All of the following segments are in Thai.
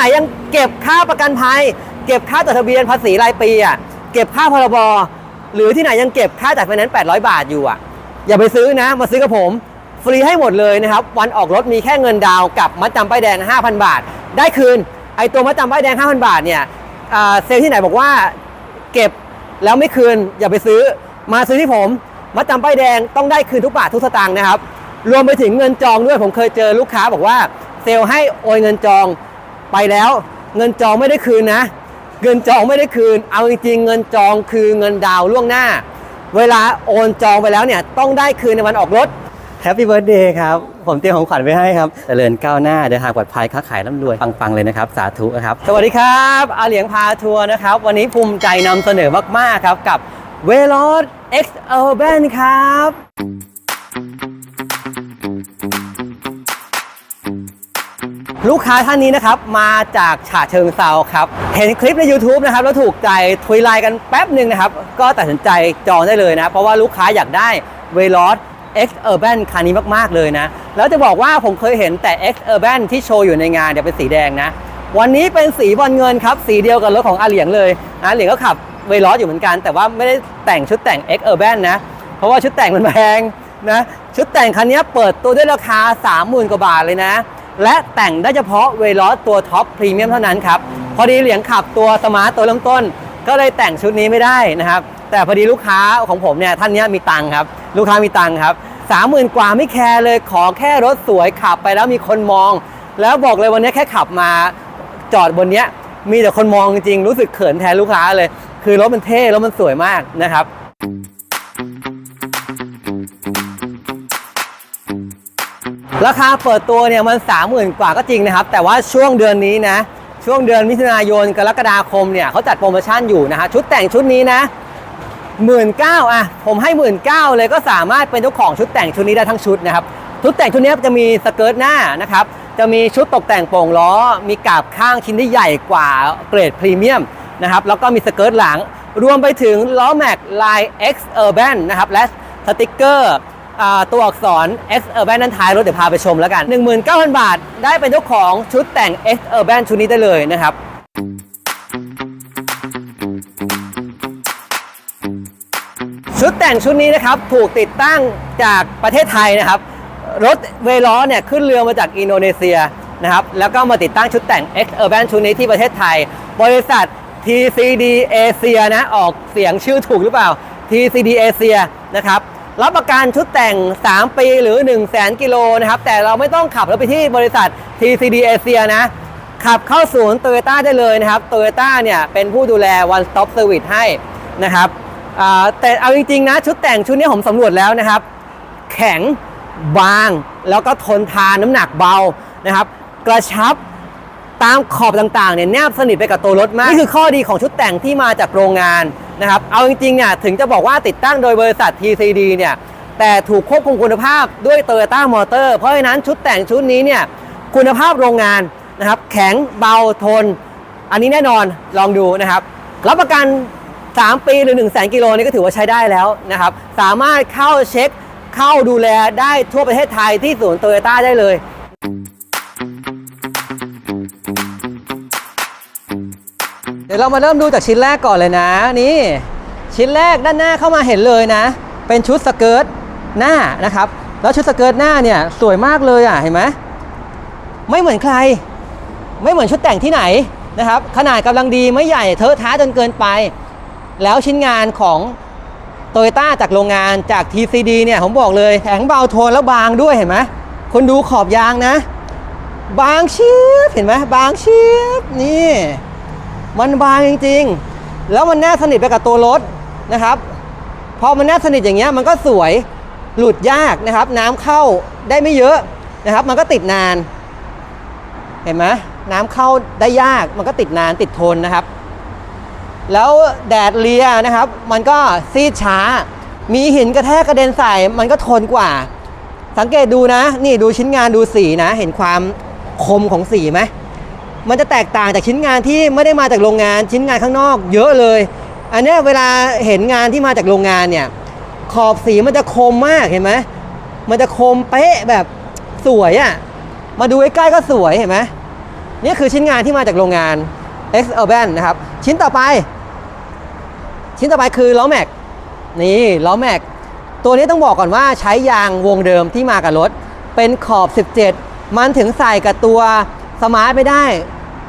ไหนยังเก็บค่าประกันภัย เก็บค่าจดทะเบียนภาษีรายปีอะเก็บค่าพรบหรือที่ไหนยังเก็บค่าจัดไฟแนนซ์800 บาทอยู่อะอย่าไปซื้อนะ มาซื้อกับผม ฟรีให้หมดเลยนะครับ วันออกรถมีแค่เงินดาวกับมัดจำป้ายแดง 5,000 บาท ได้คืน ไอตัวมัดจำป้ายแดง 5,000 บาทเนี่ยเซลที่ไหนบอกว่าเก็บแล้วไม่คืน อย่าไปซื้อมาซื้อที่ผมมัดจำป้ายแดงต้องได้คืนทุกบาททุกสตางค์นะครับรวมไปถึงเงินจองด้วยผมเคยเจอลูกค้าบอกว่าเซลให้โอนเงินจอง ไปแล้วเงินจองไม่ได้คืนนะ เงินจองไม่ได้คืน เอาจริงๆเงินจองคือเงินดาวน์ล่วงหน้า เวลาโอนจองไปแล้วเนี่ยต้องได้คืนในวันออกรถแฮปปี้เบิร์ดเดย์ครับ ผมเตรียมของขวัญไว้ให้ครับเจริญก้าวหน้าเดินทางปลอดภัยค้าขายร่ำรวยปังๆเลยนะครับ สาธุนะครับ สวัสดีครับอาเหลียงพาทัวร์นะครับ วันนี้ภูมิใจนำเสนอมากๆครับกับเวล o ด X Urban ครับ ลูกค้าท่านนี้นะครับมาจากฉะเชิงเซาครับ เห็นคลิปใน YouTube นะครับแล้วถูกใจทุยไลน์กันแป๊บหนึ่งนะครับ ก็ตัดสินใจจองได้เลยนะ เพราะว่าลูกค้าอยากได้เวล o ด X Urban คันนี้มาก ๆ เลยนะ แล้วจะบอกว่าผมเคยเห็นแต่ X Urban ที่โชว์อยู่ในงานเดี๋ยวเป็นสีแดงนะ วันนี้เป็นสีบอลเงินครับ สีเดียวกับรถของอาเหลียงเลยอาเหลียงก็ขับเวล o ดอยู่เหมือนกัน แต่ว่าไม่ได้แต่งชุดแต่ง X Urban นะ เพราะว่าชุดแต่งมันแพงนะ ชุดแต่งคันนี้เปิดตัวด้วยราคา 30,000 กว่าบาทเลยนะ และแต่งได้เฉพาะเวล o ดตัวท็อปพรีเมียมเท่านั้นครับ พอดีเหลียงขับตัวสมาร์ตตัวเริ่มต้น ก็เลยแต่งชุดนี้ไม่ได้นะครับ แต่พอดีลูกค้าของผมเนี่ยท่านนี้มีตังค์ครับ ลูกค้ามีตังค์ครับสามหมื่นกว่าไม่แคร์เลยขอแค่รถสวยขับไปแล้วมีคนมอง แล้วบอกเลยวันนี้แค่ขับมาจอดบนเนี้ยมีแต่คนมองจริงๆรู้สึกเขินแทนลูกค้าเลย คือรถมันเท่รถมันสวยมากนะครับ ราคาเปิดตัวเนี่ยมัน 30,000 กว่าก็จริงนะครับ แต่ว่าช่วงเดือนนี้นะ ช่วงเดือนมิถุนายนกรกฎาคมเนี่ยเขาจัดโปรโมชั่นอยู่นะฮะชุดแต่งชุดนี้นะหมื่นเก้าอะผมให้หมื่นเก้าเลยก็สามารถเป็นเจ้าของชุดแต่งชุดนี้ได้ทั้งชุดนะครับชุดแต่งชุดนี้จะมีสเกิร์ตหน้านะครับจะมีชุดตกแต่งโป่งล้อ มีกาบข้างชิ้นที่ใหญ่กว่าเกรดพรีเมียมนะครับแล้วก็มีสเกิร์ตหลัง รวมไปถึงล้อแม็กลาย X Urban นะครับและสติกเกอร์ ตัวอักษร X Urban ด้นท้ายรถเดี๋ยวพาไปชมแล้วกัน 19,000 บาท ได้เป็นเจ้าของชุดแต่ง X Urban ชุดนี้ได้เลยนะครับชุดแต่งชุดนี้นะครับถูกติดตั้งจากประเทศไทยนะครับ รถเวล้อเนี่ยขึ้นเรือมาจากอินโดนีเซียนะครับแล้วก็มาติดตั้งชุดแต่ง X Urban ชุดนี้ที่ประเทศไทย บริษัท TCD Asia นะออกเสียงชื่อถูกหรือเปล่า TCD Asia นะครับ รับประกันชุดแต่ง 3 ปีหรือ 1 0 0 0 0แกิโลนะครับ แต่เราไม่ต้องขับรถไปที่บริษัท TCD Asia นะ ขับเข้าศูนย์โตโยต้าได้เลยนะครับโตโยต้าเนี่ยเป็นผู้ดูแล one stop service ให้นะครับแต่เอาจริงๆนะ ชุดแต่งชุดนี้ผมสำรวจแล้วนะครับ แข็งบางแล้วก็ทนทานน้ำหนักเบานะครับ กระชับตามขอบต่างๆเนี่ยแนบสนิทไปกับตัวรถมาก นี่คือข้อดีของชุดแต่งที่มาจากโรงงาน นะครับ เอาจริงๆเนี่ยถึงจะบอกว่าติดตั้งโดยบริษัท TCD เนี่ยแต่ถูกควบคุมคุณภาพด้วย Toyota Motor เพราะฉะนั้นชุดแต่งชุดนี้เนี่ยคุณภาพโรงงานนะครับแข็งเบาทน อันนี้แน่นอนลองดูนะครับรับประกัน 3 ปีหรือ 1 0 0 0 0 0กิโลนี่ก็ถือว่าใช้ได้แล้วนะครับสามารถเข้าเช็คเข้าดูแลได้ทั่วประเทศไทยที่ศูนย์โตโยต้าได้เลย เรามาเริ่มดูจากชิ้นแรกก่อนเลยนะนี่ชิ้นแรกด้านหน้าเข้ามาเห็นเลยนะ เป็นชุดสเกิร์ตหน้านะครับ แล้วชุดสเกิร์ตหน้าเนี่ยสวยมากเลยอะเห็นไหมไม่เหมือนใคร ไม่เหมือนชุดแต่งที่ไหนนะครับ ขนาดกำลังดีไม่ใหญ่เทอะท้าจนเกินไป แล้วชิ้นงานของโตโยต้าจากโรงงานจาก TCD เนี่ยผมบอกเลยแข็งเบาทนแล้วบางด้วยเห็นไหมคนดูขอบยางนะ บางเชียบเห็นไหมบางเชียบนี่ มันบางจริง ๆ แล้วมันแนบสนิทไปกับตัวรถนะครับ พอมันแนบสนิทอย่างเงี้ยมันก็สวยหลุดยากนะครับ น้ำเข้าได้ไม่เยอะนะครับ มันก็ติดนาน เห็นไหมน้ำเข้าได้ยากมันก็ติดนานติดทนนะครับ แล้วแดดเลียนะครับ มันก็ซีดช้า มีหินกระแทกกระเด็นใส่มันก็ทนกว่า สังเกตดูนะ นี่ดูชิ้นงานดูสีนะ เห็นความคมของสีไหม มันจะแตกต่างจากชิ้นงานที่ไม่ได้มาจากโรงงานชิ้นงานข้างนอก เยอะเลย อันนี้เวลาเห็นงานที่มาจากโรงงานเนี่ยขอบสีมันจะคมมากเห็นไหมมันจะคมเป๊ะแบบสวยอะ่ะมาดูใกล้ๆก็สวยเห็นไหมนี่คือชิ้นงานที่มาจากโรงงาน X Urban นะครับ ชิ้นต่อไป ชิ้นต่อไปคือล้อแม็กนี่ล้อแม็กตัวนี้ต้องบอกก่อนว่าใช้ยางวงเดิมที่มากับรถ เป็นขอบ 17 มันถึงใส่กับตัว สมาร์ทไม่ได้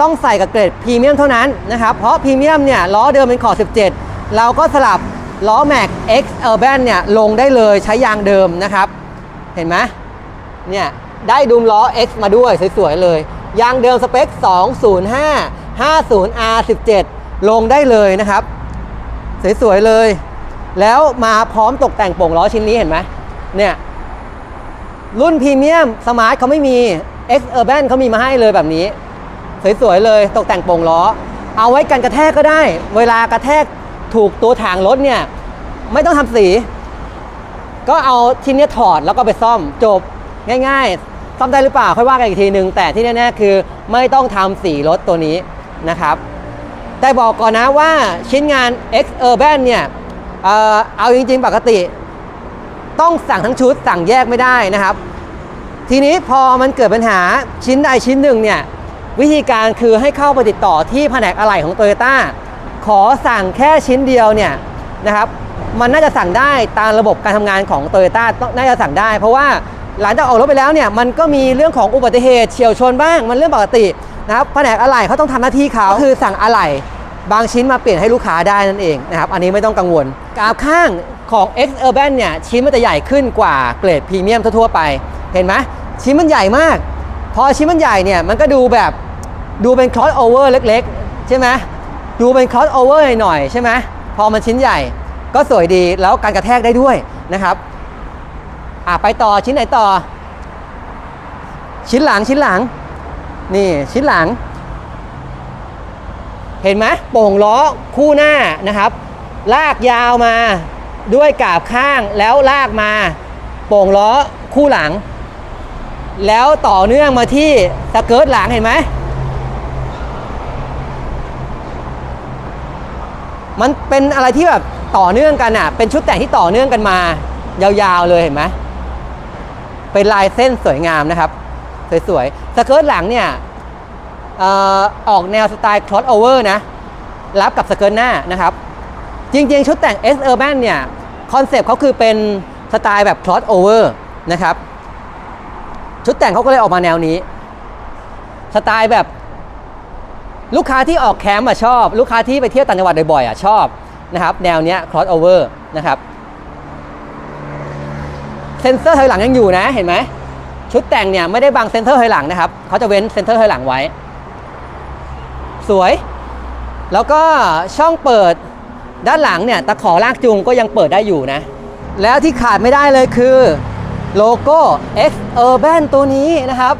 ต้องใส่กับเกรดพรีเมียมเท่านั้นนะครับ เพราะพรีเมียมเนี่ยล้อเดิมเป็นขอบ 17 เราก็สลับล้อแม็ก X Urban เนี่ยลงได้เลยใช้ยางเดิมนะครับ เห็นไหมเนี่ยได้ดุมล้อ X มาด้วยสวยๆเลย ยางเดิมสเปค 205 50R17 ลงได้เลยนะครับ สวยๆเลย แล้วมาพร้อมตกแต่งโป่งล้อชิ้นนี้เห็นไหมเนี่ยรุ่นพรีเมียมสมาร์ทเขาไม่มี X Urban เขามีมาให้เลยแบบนี้ สวยๆเลยตกแต่งโป่งล้อ เอาไว้กันกระแทกก็ได้ เวลากระแทกถูกตัวถังรถเนี่ย ไม่ต้องทำสี ก็เอาชิ้นนี้ถอดแล้วก็ไปซ่อมจบง่ายๆ ซ่อมได้หรือเปล่า ค่อยว่ากันอีกทีนึงแต่ที่แน่ๆคือไม่ต้องทำสีรถตัวนี้นะครับ แต่บอกก่อนนะว่าชิ้นงาน X Urban เนี่ยเอ่อเอาจริงๆ ปกติ ต้องสั่งทั้งชุดสั่งแยกไม่ได้นะครับ ทีนี้พอมันเกิดปัญหาชิ้นใดชิ้นหนึ่งเนี่ยวิธีการคือให้เข้าไปติดต่อที่แผนกอะไหล่ของ Toyota ขอสั่งแค่ชิ้นเดียวเนี่ยนะครับมันน่าจะสั่งได้ตามระบบการทำงานของ Toyota ต้องน่าจะสั่งได้ เพราะว่าหลังจากออกรถไปแล้วเนี่ยมันก็มีเรื่องของอุบัติเหตุเฉียวชนบ้างมันเรื่องปกตินะครับแผนกอะไหล่เขาต้องทำหน้าที่เขาคือสั่งอะไหล่บางชิ้นมาเปลี่ยนให้ลูกค้าได้นั่นเองนะครับอันนี้ไม่ต้องกังวลกราฟข้างของ X Urban เนี่ยชิ้นมันจะใหญ่ขึ้นกว่าเกรดพรีเมียมทั่วๆไป เห็นไหม ชิ้นมันใหญ่มาก พอชิ้นมันใหญ่เนี่ยมันก็ดูแบบดูเป็นค cross over เล็กๆ ใช่ไหมดูเป็นค cross over หน่อยๆใช่ไหมพอมันชิ้นใหญ่ก็สวยดีแล้วการกระแทกได้ด้วยนะครับอะไปต่อชิ้นไหนต่อ ชิ้นหลังชิ้นหลัง นี่ชิ้นหลัง เห็นไหมโป่งล้อคู่หน้านะครับ ลากยาวมาด้วยกาบข้างแล้วลากมา โป่งล้อคู่หลัง แล้วต่อเนื่องมาที่สเกิร์ตหลังเห็นไหม มันเป็นอะไรที่แบบต่อเนื่องกันอะ เป็นชุดแต่งที่ต่อเนื่องกันมา ยาวๆเลยเห็นไหม เป็นลายเส้นสวยงามนะครับ สวยๆ สเกิร์ตหลังเนี่ยออกแนวสไตล์ cross over นะ รับกับสเกิร์ตหน้านะครับ จริงๆ ชุดแต่ง S Urban เนี่ย คอนเซปต์เขาคือเป็นสไตล์แบบ cross over นะครับ ชุดแต่งเขาก็เลยออกมาแนวนี้ สไตล์แบบลูกค้าที่ออกแคมป์อะชอบ ลูกค้าที่ไปเที่ยวต่างจังหวัดบ่อยๆอะชอบนะครับ แนวเนี้ย cross over นะครับ เซนเซอร์ถอยหลังยังอยู่นะ เห็นไหม ชุดแต่งเนี่ย ไม่ได้บังเซนเซอร์ถอยหลังนะครับ เขาจะเว้นเซนเซอร์ถอยหลังไว้ สวย แล้วก็ช่องเปิดด้านหลังเนี่ย ตะขอลากจูงก็ยังเปิดได้อยู่นะ แล้วที่ขาดไม่ได้เลยคือ โลโก้ X Urban ตัวนี้นะครับ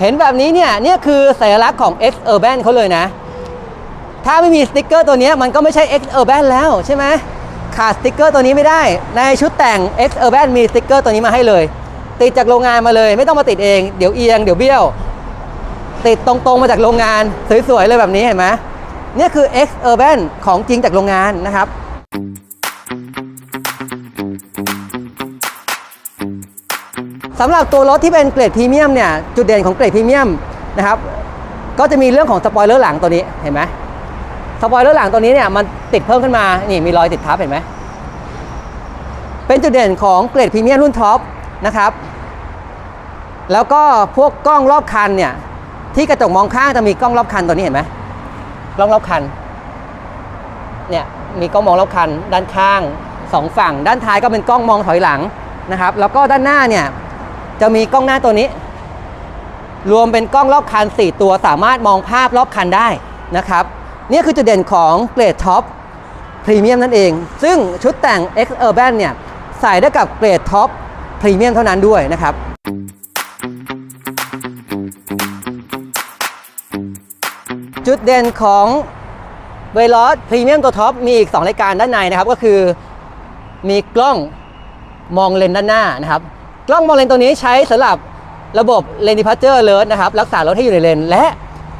เห็นแบบนี้เนี่ยเนี่ยคือสัญลักษณ์ของ X Urban เขาเลยนะ ถ้าไม่มีสติกเกอร์ตัวนี้มันก็ไม่ใช่ X Urban แล้วใช่ไหมขาดสติกเกอร์ตัวนี้ไม่ได้ ในชุดแต่ง X Urban มีสติกเกอร์ตัวนี้มาให้เลย ติดจากโรงงานมาเลย ไม่ต้องมาติดเองเดี๋ยวเอียงเดี๋ยวเบี้ยว ติดตรงๆมาจากโรงงานสวยๆเลยแบบนี้เห็นไหมเนี่ยคือ X Urban ของจริงจากโรงงานนะครับ สำหรับตัวรถที่เป็นเกรดพรีเมียมเนี่ยจุดเด่นของเกรดพรีเมียมนะครับก็จะมีเรื่องของสปอยเลอร์หลังตัวนี้เห็นไหมสปอยเลอร์หลังตัวนี้เนี่ยมันติดเพิ่มขึ้นมานี่มีรอยติดทับเห็นไหมเป็นจุดเด่นของเกรดพรีเมียมรุ่นท็อปนะครับแล้วก็พวกกล้องรอบคันเนี่ยที่กระจกมองข้างจะมีกล้องรอบคันตัวนี้เห็นไหมกล้องรอบคันเนี่ยมีกล้องมองรอบคัน ด้านข้างสองฝั่ง ด้านท้ายก็เป็นกล้องมองถอยหลังนะครับ แล้วก็ด้านหน้าเนี่ย จะมีกล้องหน้าตัวนี้ รวมเป็นกล้องรอบคัน 4 ตัวสามารถมองภาพรอบคันได้นะครับ นี่คือจุดเด่นของเกรดท็อปพรีเมียมนั่นเอง ซึ่งชุดแต่ง X Urban เนี่ยใส่ได้กับเกรดท็อปพรีเมียมเท่านั้นด้วยนะครับจุดเด่นของเวล o สพรีเมียมตัวท็อปมีอีก 2 รายการด้านในนะครับ ก็คือมีกล้องมองเลนด้านหน้านะครับ กล้องมองเลนตัวนี้ใช้สำหรับระบบเลนดิพัเจอร์เลิร์นะครับรักษารถให้อยู่ในเลน และ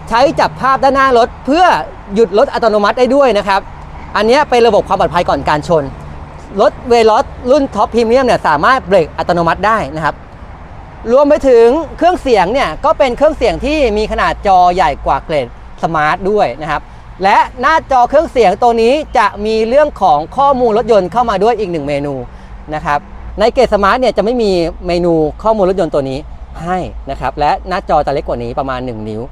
ใช้จับภาพด้านหน้ารถเพื่อหยุดรถอัตโนมัติได้ด้วยนะครับอันนี้เป็นระบบความปลอดภัยก่อนการชน รถเวล o สรุ่นท็อปพรีเมียมเนี่ยสามารถเบรกอัตโนมัติได้นะครับรวมไปถึงเครื่องเสียงเนี่ยก็เป็นเครื่องเสียงที่มีขนาดจอใหญ่กว่าเกรดสมาร์ทด้วยนะครับและหน้าจอเครื่องเสียงตัวนี้จะมีเรื่องของข้อมูลรถยนต์เข้ามาด้วยอีกหนึ่งเมนูนะครับ ในเกรดสมาร์ทเนี่ยจะไม่มีเมนูข้อมูลรถยนต์ตัวนี้ให้นะครับ และหน้าจอจะเล็กกว่านี้ประมาณ 1 นิ้ว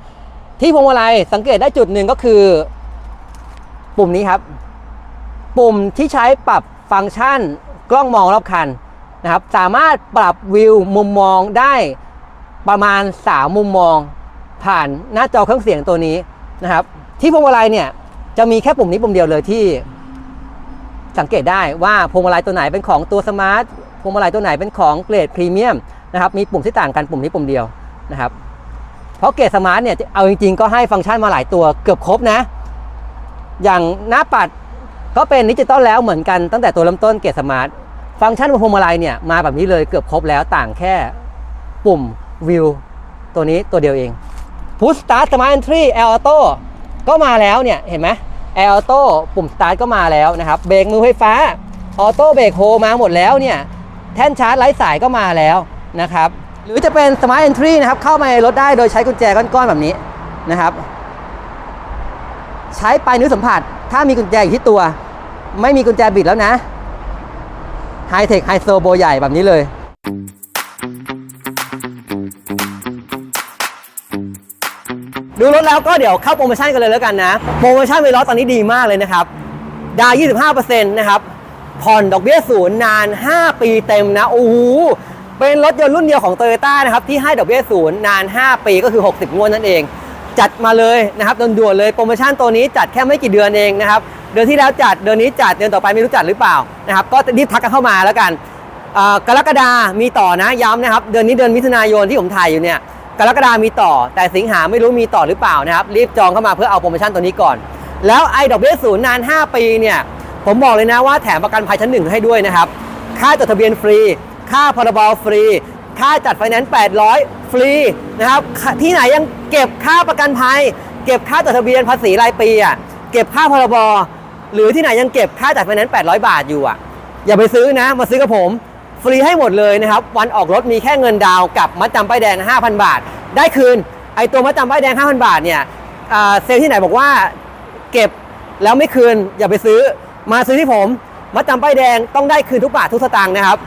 ที่พวงมาลัยสังเกตได้จุดหนึ่งก็คือ ปุ่มนี้ครับ ปุ่มที่ใช้ปรับฟังก์ชันกล้องมองรอบคันนะครับ สามารถปรับวิวมุมมองได้ประมาณ 3 มุมมอง ผ่านหน้าจอเครื่องเสียงตัวนี้นะครับ ที่พวงมาลัยเนี่ยจะมีแค่ปุ่มนี้ปุ่มเดียวเลยที่สังเกตได้ว่าพวงมาลัยตัวไหนเป็นของตัวสมาร์ท วงมาลัยตัวไหนเป็นของเกรดพรีเมียมนะครับมีปุ่มที่ต่างกันปุ่มนี้ปุ่มเดียวนะครับเพราะเกรดสมาร์ทเนี่ยเอาจริงๆ ก็ให้ฟังก์ชันมาหลายตัวเกือบครบนะ อย่างหน้าปัดก็เป็นดิจิตอลแล้วเหมือนกันตั้งแต่ตัวเริ่มต้นเกรดสมาร์ทฟังก์ชันบนพวงมาลัยเนี่ยมาแบบนี้เลยเกือบครบแล้วต่างแค่ปุ่มวิวตัวนี้ตัวเดียวเอง Push Start Smart Entry Air Auto ก็มาแล้วเนี่ยเห็นไหม Air Auto ปุ่ม Start ก็มาแล้วนะครับเบรกมือไฟฟ้าออโต้เบรกโฮมาหมดแล้วเนี่ย แท่นชาร์จไร้สายก็มาแล้วนะครับ หรือจะเป็น Smart Entry นะครับ เข้ามาในรถได้โดยใช้กุญแจก้อนๆแบบนี้นะครับ ใช้ปลายนิ้วสัมผัส ถ้ามีกุญแจอยู่ที่ตัว ไม่มีกุญแจบิดแล้วนะไฮเทคไฮโซโบใหญ่แบบนี้เลยดูรถแล้วก็เดี๋ยวเข้าโปรโมชั่นกันเลยแล้วกันนะ โปรโมชั่นเวลาตอนนี้ดีมากเลยนะครับ ดาว 25%นะครับ ผ่อนดอกเบี้ยศูนย์นาน 5 ปีเต็มนะโอ้โหเป็นรถยนต์รุ่นเดียวของ t o y ยต้านะครับที่ให้ดอกเบี้ยศูนย์นาน 5 ปีก็คือ 60 งวดนั่นเอง จัดมาเลยนะครับด่วนๆเลยโปรโมชั่นตัวนี้จัดแค่ไม่กี่เดือนเองนะครับเดือนที่แล้วจัดเดือนนี้จัดเดือนต่อไปไม่รู้จัดหรือเปล่านะครับก็รีบทักกันเข้ามาแล้วกันกรกฎามีต่อนะย้ำนะครับ เดือนนี้เดือนมิถุนายนที่ผมถ่ายอยู่เนี่ยกรกฎามีต่อ แต่สิงหาไม่รู้มีต่อหรือเปล่านะครับรีบจองเข้ามาเพื่อเอาโปรโมชั่นตัวนี้ก่อน แล้วไอ้ดอกเบี้ยศูนย์นาน 5 ปีเนี่ย ผมบอกเลยนะว่าแถมประกันภัยชั้นหนึ่งให้ด้วยนะครับ ค่าจดทะเบียนฟรี ค่าพรบฟรี ค่าจัดไฟแนนซ์800 ฟรีนะครับ ที่ไหนยังเก็บค่าประกันภัย เก็บค่าจดทะเบียนภาษีรายปีอะ เก็บค่าพรบ หรือที่ไหนยังเก็บค่าจัดไฟแนนซ์800 บาทอยู่อะ อย่าไปซื้อนะ มาซื้อกับผม ฟรีให้หมดเลยนะครับ วันออกรถมีแค่เงินดาวน์กับมัดจำป้ายแดง 5,000 บาท ได้คืน ไอตัวมัดจำป้ายแดง 5,000 บาทเนี่ยเซลที่ไหนบอกว่าเก็บแล้วไม่คืนอย่าไปซื้อ มาซื้อที่ผมมัดจำป้ายแดงต้องได้คืนทุกบาททุกสตางค์นะครับ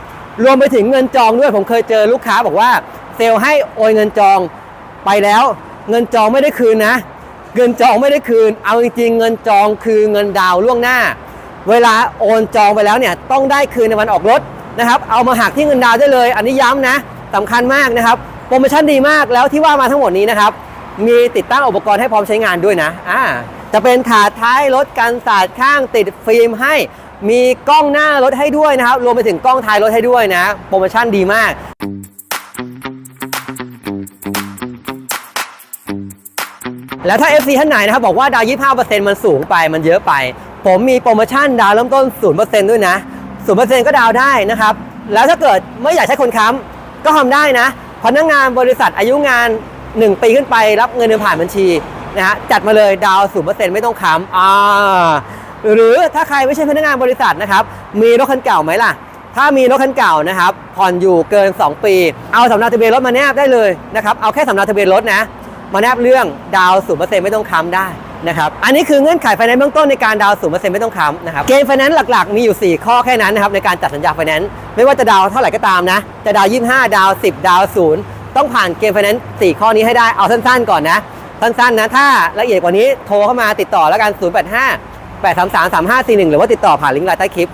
รวมไปถึงเงินจองด้วยผมเคยเจอลูกค้าบอกว่าเซลล์ให้โอนเงินจองไปแล้ว เงินจองไม่ได้คืนนะ เงินจองไม่ได้คืน เอาจริงๆเงินจองคือเงินดาวล่วงหน้า เวลาโอนจองไปแล้วเนี่ยต้องได้คืนในวันออกรถนะครับ เอามาหักที่เงินดาวได้เลย อันนี้ย้ำนะสำคัญมากนะครับโปรโมชั่นดีมากแล้วที่ว่ามาทั้งหมดนี้นะครับมีติดตั้งอุปกรณ์ให้พร้อมใช้งานด้วยนะอ่า จะเป็นขาท้ายรถกันสาดข้างติดฟิล์มให้ มีกล้องหน้ารถให้ด้วยนะครับ รวมไปถึงกล้องท้ายรถให้ด้วยนะ โปรโมชั่นดีมากแล้วถ้า FC ท่านไหนนะครับบอกว่าดาว 25%มันสูงไปมันเยอะไป ผมมีโปรโมชั่นดาวเริ่มต้น 0%ด้วยนะ 0%ก็ดาวได้นะครับ แล้วถ้าเกิดไม่อยากใช้คนค้ำก็ทำได้นะพนักงานบริษัทอายุงาน 1 ปีขึ้นไปรับเงินเดือนผ่านบัญชี นะฮะจัดมาเลยดาว0%ไม่ต้องค้ำอ่าหรือถ้าใครไม่ใช่พนักงานบริษัทนะครับ มีรถคันเก่าไหมล่ะ ถ้ามีรถคันเก่านะครับผ่อนอยู่เกิน 2 ปี เอาสำเนาทะเบียนรถมาแนบได้เลยนะครับเอาแค่สำเนาทะเบียนรถนะมาแนบเรื่องดาวศูนเปอร์เซ็นต์ไม่ต้องค้ำได้นะครับอันนี้คือเงื่อนไขไฟแนนซ์เบื้องต้นในการดาวศูนย์เปอร์เซ็นต์ไม่ต้องค้ำนะครับเกณฑ์ไฟแนนซ์หลักๆ มีอยู่ 4 ข้อแค่นั้นนะครับในการจัดสัญญาไฟแนนซ์ไม่ว่าจะดาวเท่าไหร่ก็ตามนะจะดาว 25 ดาว 10 ดาว 0 ต้องผ่านเกณฑ์ไฟแนนซ์4ข้อนี้ให้ได้เอาสั้นๆก่อนนะ สั้นๆนะ ถ้าละเอียดกว่านี้โทรเข้ามาติดต่อแล้วกัน 085 833 3541 หรือว่าติดต่อผ่านลิงก์ไลน์ใต้คลิป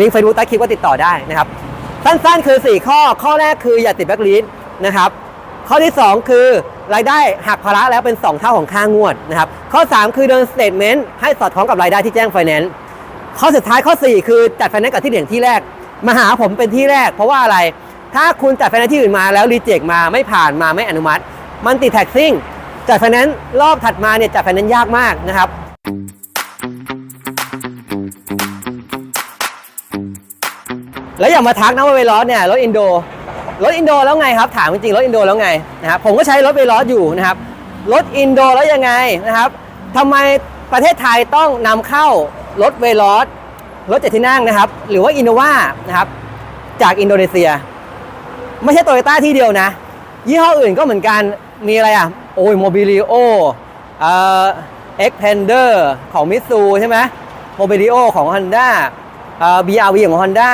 ลิงก์เฟซบุ๊กใต้คลิปก็ติดต่อได้นะครับ สั้นๆ คือ 4 ข้อ ข้อแรกคืออย่าติดแบล็คลิสต์นะครับ ข้อที่ 2 คือรายได้หักภาระแล้วเป็น 2 เท่าของค่างวดนะครับ ข้อ 3 คือเดินสเตทเมนต์ให้สอดคล้องกับรายได้ที่แจ้งไฟแนนซ์ ข้อสุดท้ายข้อ 4 คือจัดไฟแนนซ์กับที่เด่นที่แรก มาหาผมเป็นที่แรก เพราะว่าอะไร ถ้าคุณจัดไฟแนนซ์ที่อื่นมาแล้วรีเจ็คมาไม่ผ่านมาไม่อนุมัติ มันติดแท็กซิ่ง จัดไฟแนนซ์รอบถัดมาเนี่ยจัดไฟแนนซ์ยากมากนะครับแล้วอย่ามาทักนะว่าเวลอสเนี่ยรถอินโดรถอินโดแล้วไงครับถามจริงๆรถอินโดแล้วไงนะครับผมก็ใช้รถเวลอสอยู่นะครับรถอินโดแล้วยังไงนะครับทำไมประเทศไทยต้องนำเข้ารถเวลอสรถเจ็ดที่นั่งนะครับ หรือว่าอินโนวานะครับจากอินโดนีเซีย ไม่ใช่โตโยต้าที่เดียวนะ ยี่ห้ออื่นก็เหมือนกันมีอะไรอะ โอ้ยโมบิลิโอเอ็กเพนเดอร์ของมิตซูใช่ไหมโมบิลิโอของ Honda เอ่อ BRV ของ Honda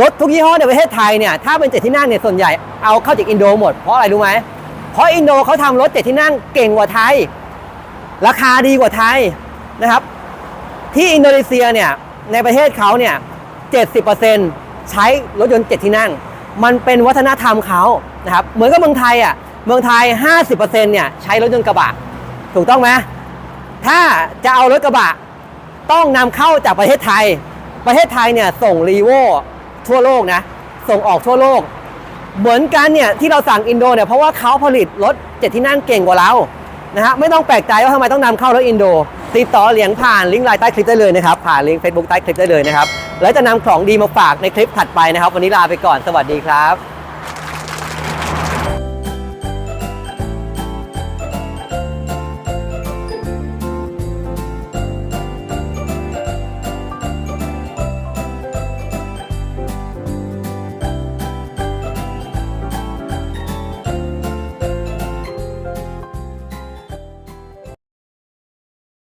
รถทุกยี่ห้อในประเทศไทยเนี่ย ถ้าเป็นเจ็ดที่นั่งเนี่ย ส่วนใหญ่เอาเข้าจากอินโดหมด เพราะอะไรรู้ไหม เพราะอินโดเขาทำรถเจ็ดที่นั่งเก่งกว่าไทย ราคาดีกว่าไทยนะครับ ที่อินโดนีเซียเนี่ย ในประเทศเขาเนี่ย70%ใช้รถยนต์เจ็ดที่นั่ง มันเป็นวัฒนธรรมเขานะครับ เหมือนกับเมืองไทยอะ เมืองไทย 50%เนี่ยใช้รถยนต์กระบะ ถูกต้องไหมถ้าจะเอารถกระบะ ต้องนำเข้าจากประเทศไทย ประเทศไทยเนี่ยส่งรีโวทั่วโลกนะ ส่งออกทั่วโลก เหมือนกันเนี่ยที่เราสั่งอินโดเนี่ยเพราะว่าเขาผลิตรถเจ็ดที่นั่งเก่งกว่าเรานะฮะไม่ต้องแปลกใจว่าทำไมต้องนำเข้ารถอินโด ติดต่อเหรียญผ่านลิงก์ไลน์ใต้คลิปได้เลยนะครับ ผ่านลิงก์ Facebook ใต้คลิปได้เลยนะครับ แล้วจะนำของดีมาฝากในคลิปถัดไปนะครับ วันนี้ลาไปก่อนสวัสดีครับ